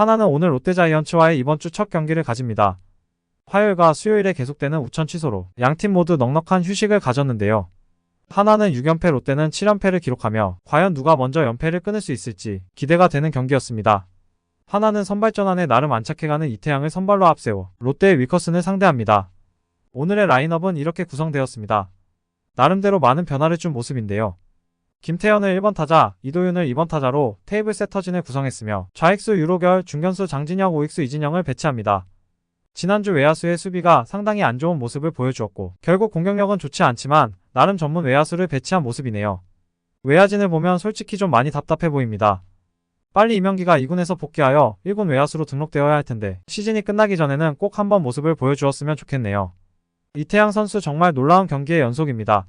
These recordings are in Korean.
하나는 오늘 롯데자이언츠와의 이번 주 첫 경기를 가집니다. 화요일과 수요일에 계속되는 우천 취소로 양팀 모두 넉넉한 휴식을 가졌는데요. 하나는 6연패 롯데는 7연패를 기록하며 과연 누가 먼저 연패를 끊을 수 있을지 기대가 되는 경기였습니다. 하나는 선발 전환에 나름 안착해가는 이태양을 선발로 앞세워 롯데의 위커슨을 상대합니다. 오늘의 라인업은 이렇게 구성되었습니다. 나름대로 많은 변화를 준 모습인데요. 김태현을 1번 타자, 이도윤을 2번 타자로 테이블 세터진을 구성했으며 좌익수 유로결, 중견수 장진혁, 우익수 이진영을 배치합니다. 지난주 외야수의 수비가 상당히 안 좋은 모습을 보여주었고 결국 공격력은 좋지 않지만 나름 전문 외야수를 배치한 모습이네요. 외야진을 보면 솔직히 좀 많이 답답해 보입니다. 빨리 이명기가 2군에서 복귀하여 1군 외야수로 등록되어야 할 텐데 시즌이 끝나기 전에는 꼭 한번 모습을 보여주었으면 좋겠네요. 이태양 선수 정말 놀라운 경기의 연속입니다.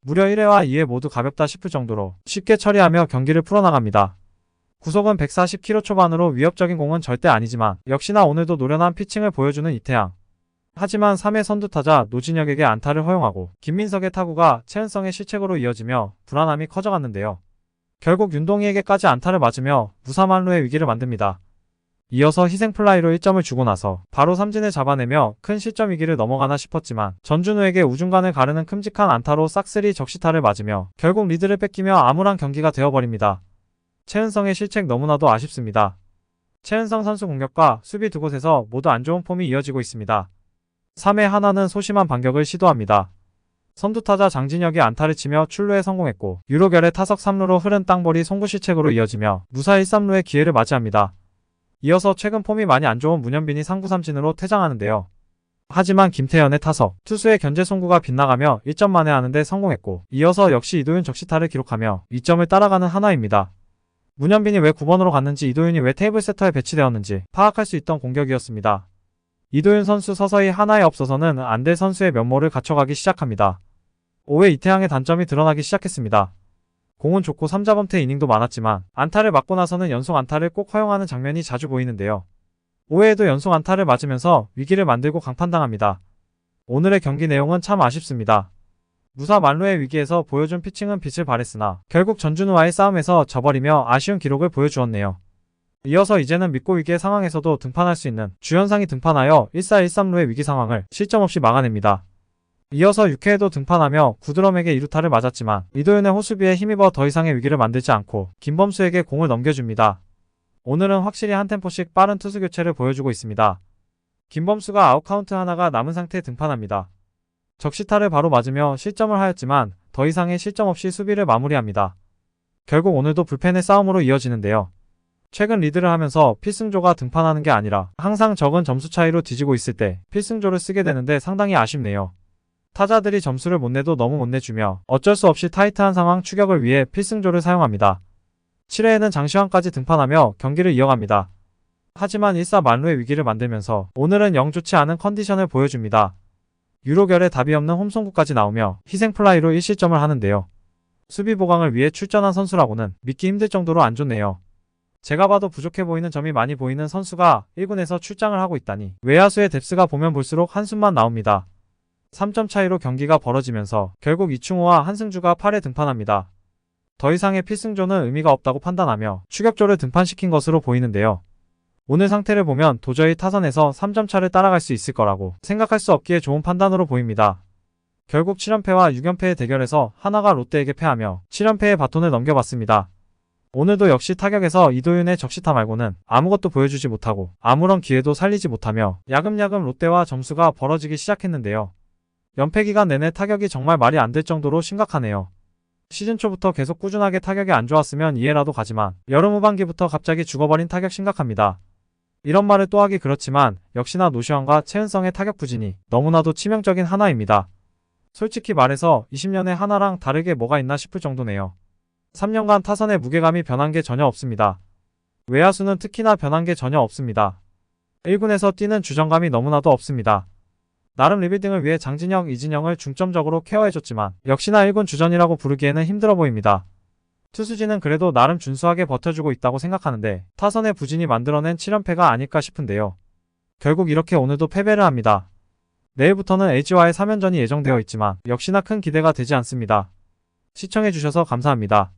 무려 1회와 2회 모두 가볍다 싶을 정도로 쉽게 처리하며 경기를 풀어나갑니다. 구속은 140km 초반으로 위협적인 공은 절대 아니지만 역시나 오늘도 노련한 피칭을 보여주는 이태양. 하지만 3회 선두타자 노진혁에게 안타를 허용하고 김민석의 타구가 최은성의 실책으로 이어지며 불안함이 커져갔는데요. 결국 윤동희에게까지 안타를 맞으며 무사만루의 위기를 만듭니다. 이어서 희생플라이로 1점을 주고 나서 바로 삼진을 잡아내며 큰 실점 위기를 넘어가나 싶었지만 전준우에게 우중간을 가르는 큼직한 안타로 싹쓸이 적시타를 맞으며 결국 리드를 뺏기며 암울한 경기가 되어버립니다. 최은성의 실책 너무나도 아쉽습니다. 최은성 선수 공격과 수비 두 곳에서 모두 안 좋은 폼이 이어지고 있습니다. 3회 하나는 소심한 반격을 시도합니다. 선두타자 장진혁이 안타를 치며 출루에 성공했고 유로결의 타석 3루로 흐른 땅볼이 송구실책으로 이어지며 무사 1, 3루의 기회를 맞이합니다. 이어서 최근 폼이 많이 안 좋은 문현빈이 상구 삼진으로 퇴장하는데요. 하지만 김태현의 타석, 투수의 견제 송구가 빗나가며 1점 만에 하는데 성공했고 이어서 역시 이도윤 적시타를 기록하며 2점을 따라가는 하나입니다. 문현빈이 왜 9번으로 갔는지 이도윤이 왜 테이블 세터에 배치되었는지 파악할 수 있던 공격이었습니다. 이도윤 선수 서서히 하나에 없어서는 안될 선수의 면모를 갖춰가기 시작합니다. 5회 이태양의 단점이 드러나기 시작했습니다. 공은 좋고 3자범퇴 이닝도 많았지만 안타를 맞고 나서는 연속 안타를 꼭 허용하는 장면이 자주 보이는데요. 5회에도 연속 안타를 맞으면서 위기를 만들고 강판당합니다. 오늘의 경기 내용은 참 아쉽습니다. 무사 만루의 위기에서 보여준 피칭은 빛을 발했으나 결국 전준우와의 싸움에서 져버리며 아쉬운 기록을 보여주었네요. 이어서 이제는 믿고 위기의 상황에서도 등판할 수 있는 주현상이 등판하여 1-4-1-3루의 위기 상황을 실점 없이 막아냅니다. 이어서 6회에도 등판하며 구드럼에게 2루타를 맞았지만 이도윤의 호수비에 힘입어 더 이상의 위기를 만들지 않고 김범수에게 공을 넘겨줍니다. 오늘은 확실히 한 템포씩 빠른 투수 교체를 보여주고 있습니다. 김범수가 아웃카운트 하나가 남은 상태에 등판합니다. 적시타를 바로 맞으며 실점을 하였지만 더 이상의 실점 없이 수비를 마무리합니다. 결국 오늘도 불펜의 싸움으로 이어지는데요. 최근 리드를 하면서 필승조가 등판하는 게 아니라 항상 적은 점수 차이로 뒤지고 있을 때 필승조를 쓰게 되는데 상당히 아쉽네요. 타자들이 점수를 못 내도 너무 못 내주며 어쩔 수 없이 타이트한 상황 추격을 위해 필승조를 사용합니다. 7회에는 장시환까지 등판하며 경기를 이어갑니다. 하지만 1사 만루의 위기를 만들면서 오늘은 영 좋지 않은 컨디션을 보여줍니다. 유로결에 답이 없는 홈송구까지 나오며 희생플라이로 1실점을 하는데요. 수비 보강을 위해 출전한 선수라고는 믿기 힘들 정도로 안 좋네요. 제가 봐도 부족해 보이는 점이 많이 보이는 선수가 1군에서 출장을 하고 있다니 외야수의 뎁스가 보면 볼수록 한숨만 나옵니다. 3점 차이로 경기가 벌어지면서 결국 이충호와 한승주가 8회 등판합니다. 더 이상의 필승조는 의미가 없다고 판단하며 추격조를 등판시킨 것으로 보이는데요. 오늘 상태를 보면 도저히 타선에서 3점 차를 따라갈 수 있을 거라고 생각할 수 없기에 좋은 판단으로 보입니다. 결국 7연패와 6연패의 대결에서 하나가 롯데에게 패하며 7연패의 바톤을 넘겨봤습니다. 오늘도 역시 타격에서 이도윤의 적시타 말고는 아무것도 보여주지 못하고 아무런 기회도 살리지 못하며 야금야금 롯데와 점수가 벌어지기 시작했는데요. 연패 기간 내내 타격이 정말 말이 안 될 정도로 심각하네요. 시즌 초부터 계속 꾸준하게 타격이 안 좋았으면 이해라도 가지만 여름 후반기부터 갑자기 죽어버린 타격 심각합니다. 이런 말을 또 하기 그렇지만 역시나 노시환과 최은성의 타격 부진이 너무나도 치명적인 하나입니다. 솔직히 말해서 20년의 하나랑 다르게 뭐가 있나 싶을 정도네요. 3년간 타선의 무게감이 변한 게 전혀 없습니다. 외야수는 특히나 변한 게 전혀 없습니다. 1군에서 뛰는 주정감이 너무나도 없습니다. 나름 리빌딩을 위해 장진영, 이진영을 중점적으로 케어해줬지만 역시나 1군 주전이라고 부르기에는 힘들어 보입니다. 투수진은 그래도 나름 준수하게 버텨주고 있다고 생각하는데 타선의 부진이 만들어낸 7연패가 아닐까 싶은데요. 결국 이렇게 오늘도 패배를 합니다. 내일부터는 LG와의 3연전이 예정되어 있지만 역시나 큰 기대가 되지 않습니다. 시청해주셔서 감사합니다.